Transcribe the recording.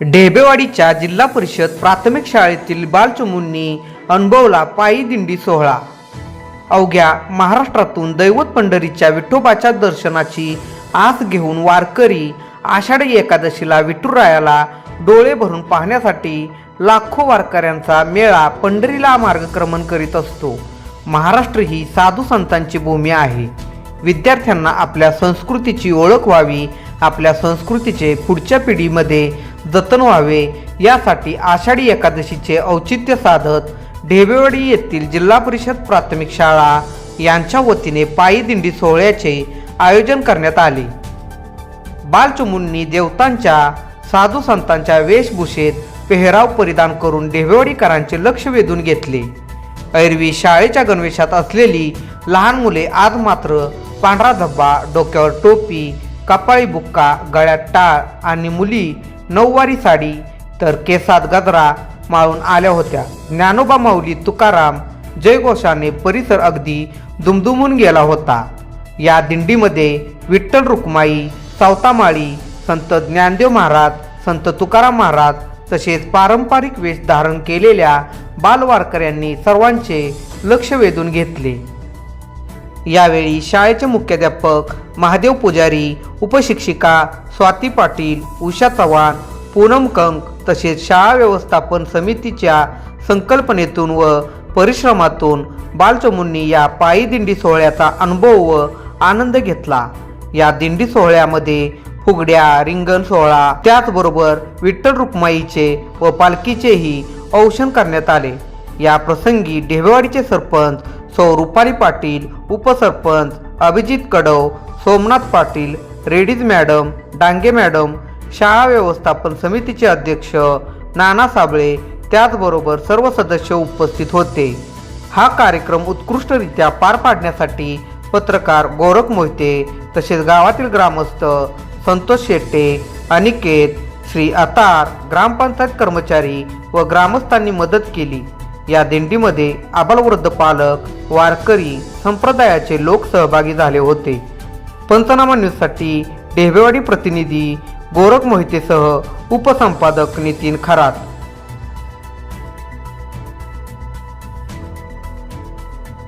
ढेबेवाडीच्या जिल्हा परिषद प्राथमिक शाळेतील बालचमूंनी अनुभवला पायी दिंडी सोहळा. अवघ्या महाराष्ट्रातून दैवत पंढरीच्या विठोबाच्या दर्शनाची आस घेऊन वारकरी आषाढी एकादशीला विठुरायाला डोळे भरून पाहण्यासाठी लाखो वारकऱ्यांचा मेळा पंढरीला मार्गक्रमण करीत असतो. महाराष्ट्र ही साधू संतांची भूमी आहे. विद्यार्थ्यांना आपल्या संस्कृतीची ओळख व्हावी आपल्या संस्कृतीचे पुढच्या पिढीमध्ये जतन व्हावे यासाठी आषाढी एकादशीचे औचित्य साधत ढेबेवाडी येथील जिल्हा परिषद प्राथमिक शाळा यांच्या वतीने पायी दिंडी सोहळ्याचे आयोजन करण्यात आले. बालचमुंनी देवतांच्या साधू संतांच्या वेशभूषेत पेहराव परिधान करून ढेबेवाडीकरांचे लक्ष वेधून घेतले. ऐरवी शाळेच्या गणवेशात असलेली लहान मुले आज मात्र पांढरा धब्बा डोक्यावर टोपी कपाळी बुक्का गळ्यात टाळ आणि मुली नऊवारी साडी तर केसात गजरा माळून आल्या होत्या. ज्ञानोबा माऊली तुकाराम जयघोषाने परिसर अगदी दुमदुमून गेला होता. या दिंडीमध्ये विठ्ठल रुक्माई सावतामाळी संत ज्ञानदेव महाराज संत तुकाराम महाराज तसेच पारंपरिक वेश धारण केलेल्या बालवारकऱ्यांनी सर्वांचे लक्ष वेधून घेतले. यावेळी शाळेचे मुख्याध्यापक महादेव पुजारी उपशिक्षिका स्वाती पाटील उषा चव्हाण पूनम कंक तसेच शाळा व्यवस्थापन समितीच्या संकल्पनेतून व परिश्रमातून बालचमुंनी या पायी दिंडी सोहळ्याचा अनुभव व आनंद घेतला. या दिंडी सोहळ्यामध्ये फुगड्या रिंगण सोहळा त्याचबरोबर विठ्ठल रुक्माईचे व पालखीचेही औषण करण्यात आले. या प्रसंगी ढेबेवाडीचे सरपंच सौ रुपाली पाटील उपसरपंच अभिजित कडव सोमनाथ पाटील रेडीज मॅडम डांगे मॅडम शाळा व्यवस्थापन समितीचे अध्यक्ष नाना साबळे त्याचबरोबर सर्व सदस्य उपस्थित होते. हा कार्यक्रम उत्कृष्टरित्या पार पाडण्यासाठी पत्रकार गोरख मोहिते तसेच गावातील ग्रामस्थ संतोष शेट्टे अनिकेत श्री अतार ग्रामपंचायत कर्मचारी व ग्रामस्थांनी मदत केली. या दिंडीमध्ये आबालवृद्ध पालक वारकरी संप्रदायाचे लोक सहभागी झाले होते. पंचनामा न्यूजसाठी ढेबेवाडी प्रतिनिधी गोरख मोहितेसह उपसंपादक नितीन खरात.